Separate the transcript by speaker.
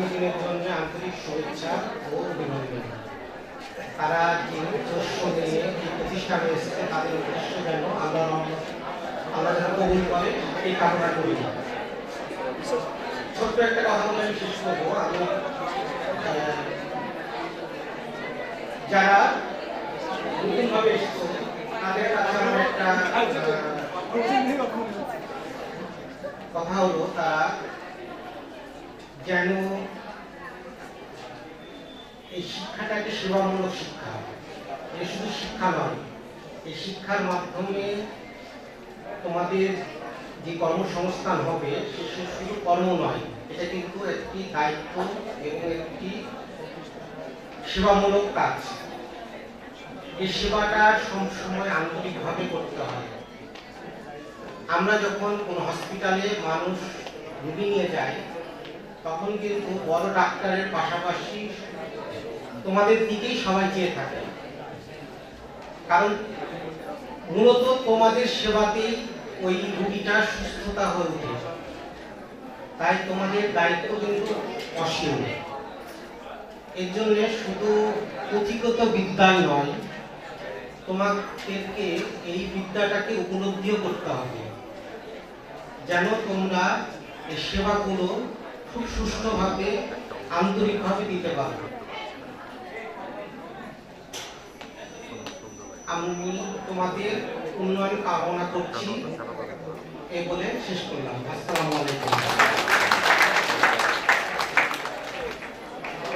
Speaker 1: আগামী জন্য আন্তরিক শুভেচ্ছা ও অভিনন্দন। তারা যে উদ্দেশ্য নিয়ে এই প্রতিষ্ঠানে এসেছে, তাদের উদ্দেশ্য যেন আল্লাহ আল্লাহ যেন কবুল করে এই কামনা করি। ছোট্ট একটা কথা বলে আমি শেষ করব। আমি যারা নতুনভাবে এসেছে, তাদের কাছে আমার একটা কথা হলো, তারা যেন এই শিক্ষাটা একটা সেবামূলক শিক্ষা এটা শুধু শিক্ষা নয়, এই শিক্ষার মাধ্যমে তোমাদের যে কর্মসংস্থান হবে, সে শুধু কর্ম নয়, এটা কিন্তু একটি দায়িত্ব এবং একটি সেবামূলক কাজ। এই সেবাটা সবসময় আন্তরিকভাবে করতে হয়। আমরা যখন কোনো হসপিটালে মানুষ রুগী নিয়ে যাই তখন কিন্তু বড় ডাক্তারের পাশাপাশি তোমাদের দিকেই সবাই চেয়ে থাকে। কারণ মূলত তোমাদের সেবাতেই ওই রুগীটা সুস্থতা হয়ে ওঠে। তাই তোমাদের দায়িত্ব কিন্তু অসীম। এর জন্য শুধু পুঁথিগত বিদ্যাই নয়, তোমাদেরকে এই বিদ্যাটাকে উপলব্ধিও করতে হবে। যেন তোমরা এই সেবাগুলো খুব সুষ্ঠুভাবে, আন্তরিকভাবে দিতে পারব। আমি তোমাদের উন্নয়ন কামনা করছি। এই বলে শেষ করলাম। আসসালামু আলাইকুম।